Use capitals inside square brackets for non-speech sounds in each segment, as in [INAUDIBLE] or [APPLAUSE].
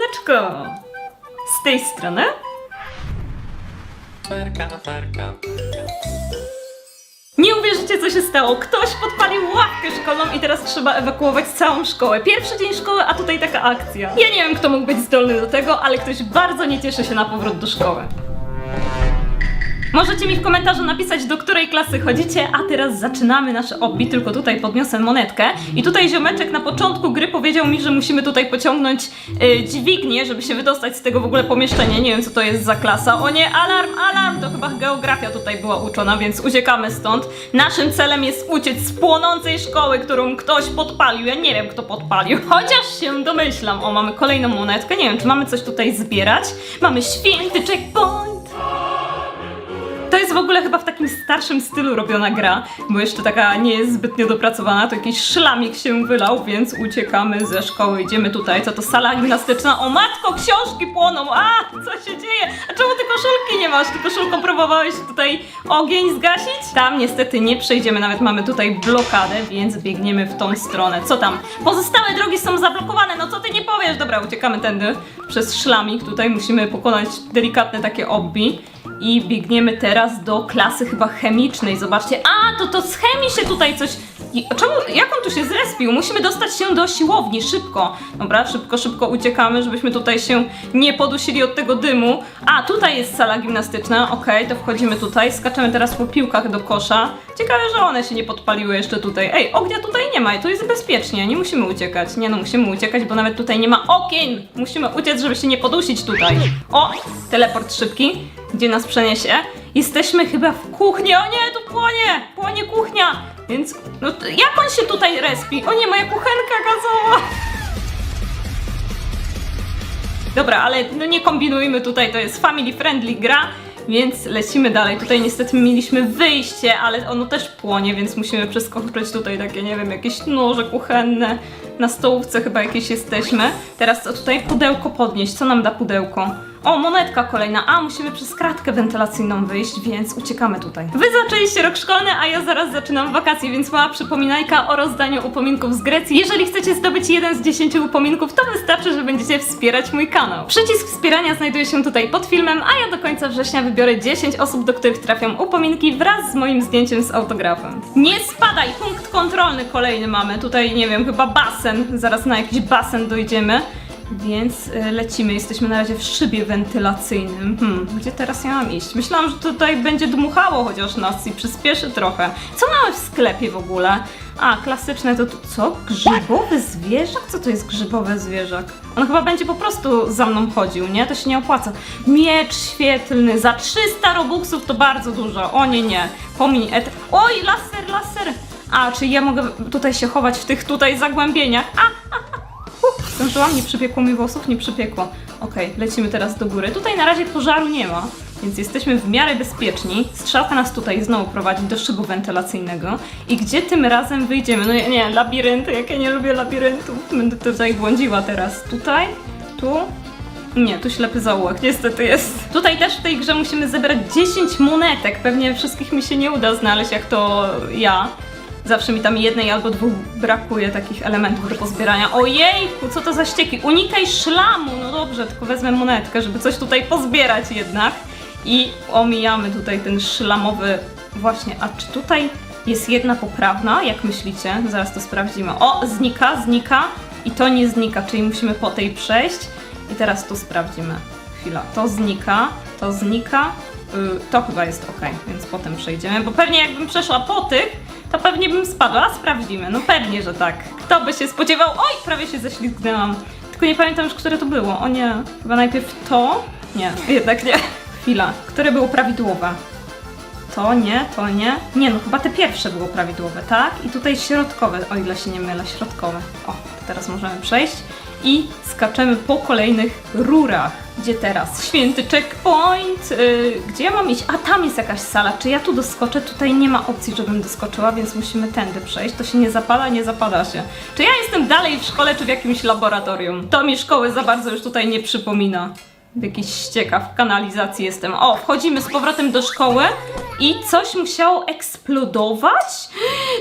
Siemaneczko! Z tej strony. Nie uwierzycie, co się stało. Ktoś podpalił ławkę szkolną i teraz trzeba ewakuować całą szkołę. Pierwszy dzień szkoły, a tutaj taka akcja. Ja nie wiem, kto mógł być zdolny do tego, ale ktoś bardzo nie cieszy się na powrót do szkoły. Możecie mi w komentarzu napisać, do której klasy chodzicie, a teraz zaczynamy nasze obbi, tylko tutaj podniosę monetkę. I tutaj ziomeczek na początku gry powiedział mi, że musimy tutaj pociągnąć y, dźwignię, żeby się wydostać z tego w ogóle pomieszczenia. Nie wiem, co to jest za klasa. O nie, alarm, alarm! To chyba geografia tutaj była uczona, więc uciekamy stąd. Naszym celem jest uciec z płonącej szkoły, którą ktoś podpalił. Ja nie wiem, kto podpalił, [LAUGHS] chociaż się domyślam. O, mamy kolejną monetkę. Nie wiem, czy mamy coś tutaj zbierać. Mamy święty checkpoint. To jest w ogóle chyba w takim starszym stylu robiona gra, bo jeszcze taka nie jest zbytnio dopracowana, to jakiś szlamik się wylał, więc uciekamy ze szkoły, idziemy tutaj, co to sala gimnastyczna, o matko, książki płoną, a, co się dzieje, a czemu ty koszulki nie masz, ty koszulką próbowałeś tutaj ogień zgasić? Tam niestety nie przejdziemy, nawet mamy tutaj blokadę, więc biegniemy w tą stronę, co tam, pozostałe drogi są zablokowane, no co ty nie powiesz, dobra, uciekamy tędy. Przez szlamik, tutaj musimy pokonać delikatne takie obbi, i biegniemy teraz do klasy chyba chemicznej. Zobaczcie. A, to to z chemii się tutaj coś. I- Czemu, jak on tu się zrespił? Musimy dostać się do siłowni, szybko. Dobra, szybko, szybko uciekamy, żebyśmy tutaj się nie podusili od tego dymu. A, tutaj jest sala gimnastyczna, okej, to wchodzimy tutaj. Skaczemy teraz po piłkach do kosza. Ciekawe, że one się nie podpaliły jeszcze tutaj. Ej, ognia tutaj nie ma, tu jest bezpiecznie, nie musimy uciekać. Nie no, musimy uciekać, bo nawet tutaj nie ma okien. Musimy uciec, żeby się nie podusić tutaj. O, teleport szybki. Gdzie nas przeniesie? Jesteśmy chyba w kuchni. O nie, tu płonie! Płonie kuchnia! Więc, no jak on się tutaj respi? O nie, moja kuchenka gazowa! Dobra, ale no nie kombinujmy tutaj, to jest family friendly gra, więc lecimy dalej. Tutaj niestety mieliśmy wyjście, ale ono też płonie, więc musimy przeskoczyć tutaj takie, nie wiem, jakieś noże kuchenne. Na stołówce chyba jakieś jesteśmy. Teraz co tutaj? Pudełko podnieść. Co nam da pudełko? O, monetka kolejna. A, musimy przez kratkę wentylacyjną wyjść, więc uciekamy tutaj. Wy zaczęliście rok szkolny, a ja zaraz zaczynam wakacje, więc mała przypominajka o rozdaniu upominków z Grecji. Jeżeli chcecie zdobyć jeden z 10 upominków, to wystarczy, że będziecie wspierać mój kanał. Przycisk wspierania znajduje się tutaj pod filmem, a ja do końca września wybiorę 10 osób, do których trafią upominki wraz z moim zdjęciem z autografem. Nie spadaj! Punkt kontrolny kolejny mamy. Tutaj, nie wiem, chyba basen. Zaraz na jakiś basen dojdziemy. Więc y, lecimy, jesteśmy na razie w szybie wentylacyjnym. Hmm, gdzie teraz ja mam iść? Myślałam, że tutaj będzie dmuchało chociaż nas i przyspieszy trochę. Co mamy w sklepie w ogóle? A, klasyczne to, co? Grzybowy zwierzak? Co to jest grzybowy zwierzak? On chyba będzie po prostu za mną chodził, nie? To się nie opłaca. Miecz świetlny za 300 robuxów to bardzo dużo. O nie, nie. Pomiń et... Oj, laser, laser! A, czy ja mogę tutaj się chować w tych tutaj zagłębieniach? A, Uff, zdążyłam, nie przypiekło mi włosów, nie przypiekło. Okej, lecimy teraz do góry. Tutaj na razie pożaru nie ma, więc jesteśmy w miarę bezpieczni. Strzałka nas tutaj znowu prowadzi do szybu wentylacyjnego. I gdzie tym razem wyjdziemy? No nie, nie labirynty, jak ja nie lubię labiryntów. Będę tutaj błądziła teraz. Tutaj, tu. Nie, tu ślepy zaułek, niestety jest. Tutaj też w tej grze musimy zebrać 10 monetek. Pewnie wszystkich mi się nie uda znaleźć, jak to ja. Zawsze mi tam jednej albo dwóch brakuje takich elementów do pozbierania. Ojejku, co to za ścieki? Unikaj szlamu! No dobrze, tylko wezmę monetkę, żeby coś tutaj pozbierać jednak. I omijamy tutaj ten szlamowy... Właśnie, a czy tutaj jest jedna poprawna? Jak myślicie? Zaraz to sprawdzimy. O, znika, znika i to nie znika, czyli musimy po tej przejść. I teraz to sprawdzimy. Chwila, to znika, to znika, y, to chyba jest ok, więc potem przejdziemy, bo pewnie jakbym przeszła po tych, to pewnie bym spadła, sprawdzimy. No pewnie, że tak. Kto by się spodziewał? Oj, prawie się ześlizgnęłam. Tylko nie pamiętam już, które to było. O nie, chyba najpierw to? Nie, jednak nie. Chwila, które było prawidłowe? To nie, to nie. Nie, no chyba te pierwsze było prawidłowe, tak? I tutaj środkowe, o ile się nie mylę, środkowe. O, teraz możemy przejść i skaczemy po kolejnych rurach. Gdzie teraz? Święty checkpoint! Yy, gdzie ja mam iść? A tam jest jakaś sala. Czy ja tu doskoczę? Tutaj nie ma opcji, żebym doskoczyła, więc musimy tędy przejść. To się nie zapada, nie zapada się. Czy ja jestem dalej w szkole, czy w jakimś laboratorium? To mi szkoły za bardzo już tutaj nie przypomina. W jakiś ścieka, w kanalizacji jestem. O, wchodzimy z powrotem do szkoły i coś musiało eksplodować?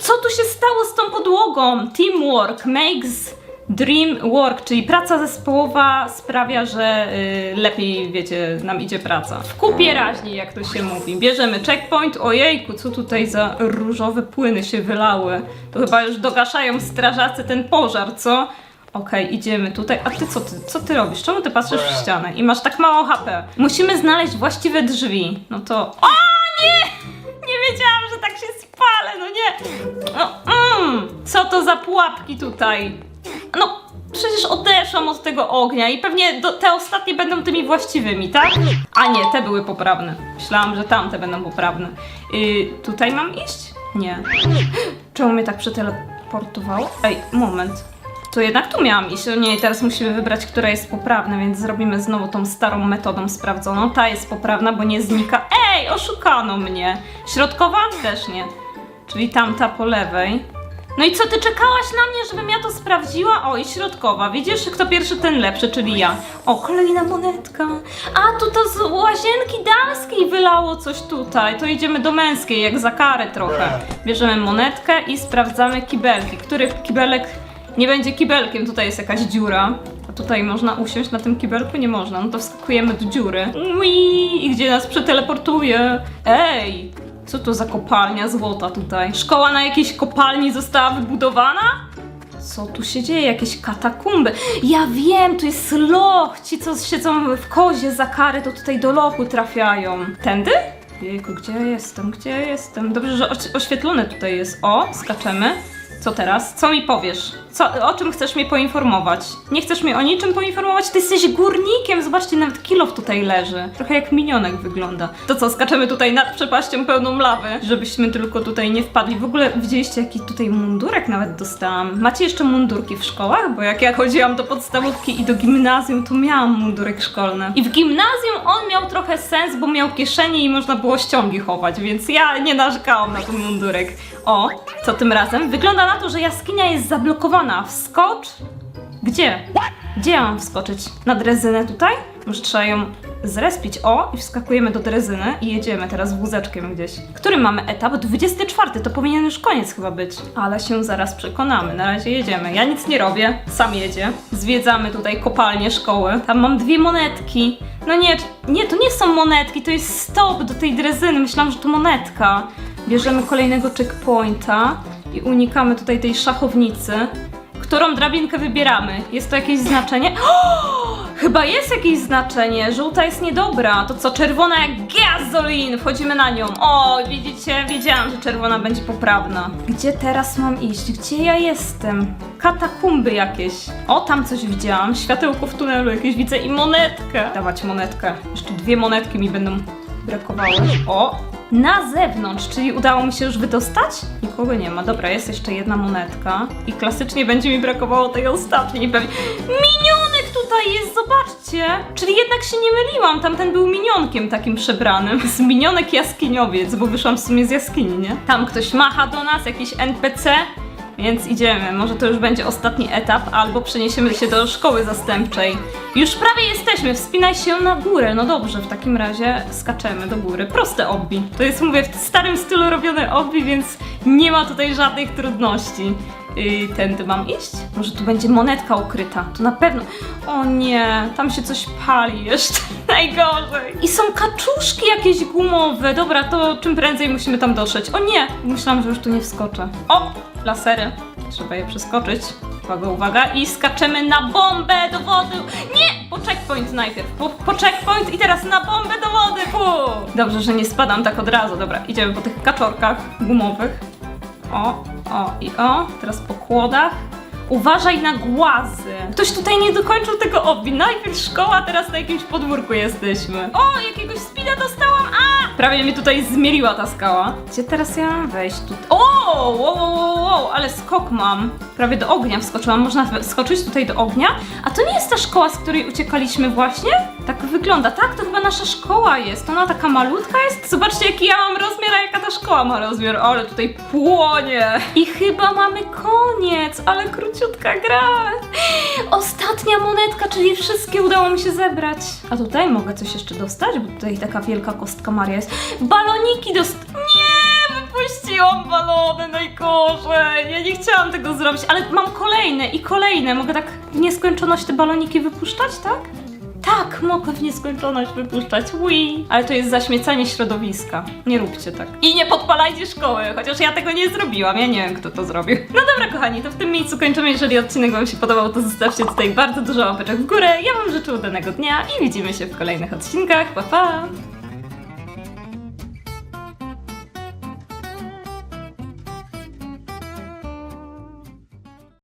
Co tu się stało z tą podłogą? Teamwork makes Dream work, czyli praca zespołowa sprawia, że y, lepiej, wiecie, nam idzie praca. W kupie raźniej, jak to się mówi. Bierzemy checkpoint, ojejku, co tutaj za różowe płyny się wylały. To chyba już dogaszają strażacy ten pożar, co? Okej, idziemy tutaj. A ty co ty, co ty robisz? Czemu ty patrzysz w ścianę i masz tak mało HP? Musimy znaleźć właściwe drzwi. No to... O nie! Nie wiedziałam, że tak się spalę, no nie! No, mm, co to za pułapki tutaj? No, przecież odeszłam od tego ognia i pewnie do, te ostatnie będą tymi właściwymi, tak? A nie, te były poprawne. Myślałam, że tamte będą poprawne. Yy, tutaj mam iść? Nie. Czemu mnie tak przeteleportowało? Ej, moment. To jednak tu miałam iść. O nie, teraz musimy wybrać, która jest poprawna, więc zrobimy znowu tą starą metodą sprawdzoną. Ta jest poprawna, bo nie znika. Ej, oszukano mnie. Środkowa? Też nie. Czyli tamta po lewej. No i co, ty czekałaś na mnie, żebym ja to sprawdziła? O, i środkowa. Widzisz, kto pierwszy, ten lepszy, czyli ja. O, kolejna monetka. A, tu to z łazienki damskiej wylało coś tutaj. To idziemy do męskiej, jak za karę trochę. Bierzemy monetkę i sprawdzamy kibelki. Który kibelek nie będzie kibelkiem? Tutaj jest jakaś dziura. A tutaj można usiąść na tym kibelku? Nie można. No to wskakujemy do dziury. Ui, I gdzie nas przeteleportuje? Ej! Co to za kopalnia złota tutaj? Szkoła na jakiejś kopalni została wybudowana? Co tu się dzieje? Jakieś katakumby. Ja wiem, tu jest loch. Ci, co siedzą w kozie za karę, to tutaj do lochu trafiają. Tędy? Jejku, gdzie ja jestem? Gdzie ja jestem? Dobrze, że oś- oświetlone tutaj jest. O, skaczemy. Co teraz? Co mi powiesz? Co, o czym chcesz mnie poinformować? Nie chcesz mnie o niczym poinformować? Ty jesteś górnikiem! Zobaczcie, nawet kilof tutaj leży. Trochę jak minionek wygląda. To co, skaczemy tutaj nad przepaścią pełną lawy, żebyśmy tylko tutaj nie wpadli. W ogóle widzieliście, jaki tutaj mundurek nawet dostałam? Macie jeszcze mundurki w szkołach? Bo jak ja chodziłam do podstawówki i do gimnazjum, to miałam mundurek szkolny. I w gimnazjum on miał trochę sens, bo miał kieszenie i można było ściągi chować, więc ja nie narzekałam na ten mundurek. O, co tym razem? Wygląda na to, że jaskinia jest zablokowana. Wskocz? Gdzie? Gdzie ja mam wskoczyć? Na drezynę tutaj? Może trzeba ją zrespić. O, i wskakujemy do drezyny i jedziemy teraz wózeczkiem gdzieś. Który mamy etap? 24. To powinien już koniec chyba być. Ale się zaraz przekonamy. Na razie jedziemy. Ja nic nie robię. Sam jedzie. Zwiedzamy tutaj kopalnię szkoły. Tam mam dwie monetki. No nie, nie, to nie są monetki, to jest stop do tej drezyny. Myślałam, że to monetka. Bierzemy kolejnego checkpointa i unikamy tutaj tej szachownicy. Którą drabinkę wybieramy? Jest to jakieś znaczenie? Chyba jest jakieś znaczenie. Żółta jest niedobra. To co, czerwona jak gazolin. Wchodzimy na nią. O, widzicie? Wiedziałam, że czerwona będzie poprawna. Gdzie teraz mam iść? Gdzie ja jestem? Katakumby jakieś. O, tam coś widziałam. Światełko w tunelu jakieś widzę i monetkę. Dawać monetkę. Jeszcze dwie monetki mi będą brakowały. O, na zewnątrz, czyli udało mi się już wydostać? Nikogo nie ma. Dobra, jest jeszcze jedna monetka. I klasycznie będzie mi brakowało tej ostatniej pewnie. Minionek tutaj jest, zobaczcie! Czyli jednak się nie myliłam, tamten był minionkiem takim przebranym. Z [LAUGHS] minionek jaskiniowiec, bo wyszłam w sumie z jaskini, nie? Tam ktoś macha do nas, jakiś NPC. Więc idziemy, może to już będzie ostatni etap, albo przeniesiemy się do szkoły zastępczej. Już prawie jesteśmy, wspinaj się na górę. No dobrze, w takim razie skaczemy do góry. Proste obbi. To jest, mówię, w starym stylu robione obbi, więc nie ma tutaj żadnych trudności. Yy, tędy mam iść? Może tu będzie monetka ukryta. To na pewno. O nie, tam się coś pali jeszcze. [LAUGHS] Najgorzej. I są kaczuszki jakieś gumowe. Dobra, to czym prędzej musimy tam dotrzeć. O nie, myślałam, że już tu nie wskoczę. O, lasery. Trzeba je przeskoczyć. Uwaga, uwaga. I skaczemy na bombę do wody. Nie! Po checkpoint najpierw. Po, po checkpoint i teraz na bombę do wody. Fu. Dobrze, że nie spadam tak od razu. Dobra, idziemy po tych kaczorkach gumowych. O, o i o. Teraz po kłodach. Uważaj na głazy. Ktoś tutaj nie dokończył tego obi. Najpierw szkoła, teraz na jakimś podwórku jesteśmy. O, jakiegoś spina dostałam. A! Prawie mnie tutaj zmieliła ta skała. Gdzie teraz ja mam wejść? Tu... O! Wow, wow, wow, wow, ale skok mam. Prawie do ognia wskoczyłam. Można wskoczyć tutaj do ognia? A to nie jest ta szkoła, z której uciekaliśmy właśnie? Tak wygląda. Tak, to chyba nasza szkoła jest. Ona taka malutka jest. Zobaczcie, jaki ja mam rozmiar, a jaka ta szkoła ma rozmiar. Ale tutaj płonie. I chyba mamy koniec, ale króciutka gra. Ostatnia monetka, czyli wszystkie udało mi się zebrać. A tutaj mogę coś jeszcze dostać, bo tutaj taka wielka kostka Maria jest. Baloniki dost... Nie! Wypuściłam balony, najgorzej. Ja nie chciałam tego zrobić, ale mam kolejne i kolejne. Mogę tak w nieskończoność te baloniki wypuszczać, tak? Tak, mogę w nieskończoność wypuszczać. Ui. Ale to jest zaśmiecanie środowiska. Nie róbcie tak. I nie podpalajcie szkoły, chociaż ja tego nie zrobiłam. Ja nie wiem, kto to zrobił. No dobra, kochani, to w tym miejscu kończymy. Jeżeli odcinek Wam się podobał, to zostawcie tutaj bardzo dużo łapeczek w górę. Ja Wam życzę udanego dnia i widzimy się w kolejnych odcinkach. Pa, pa!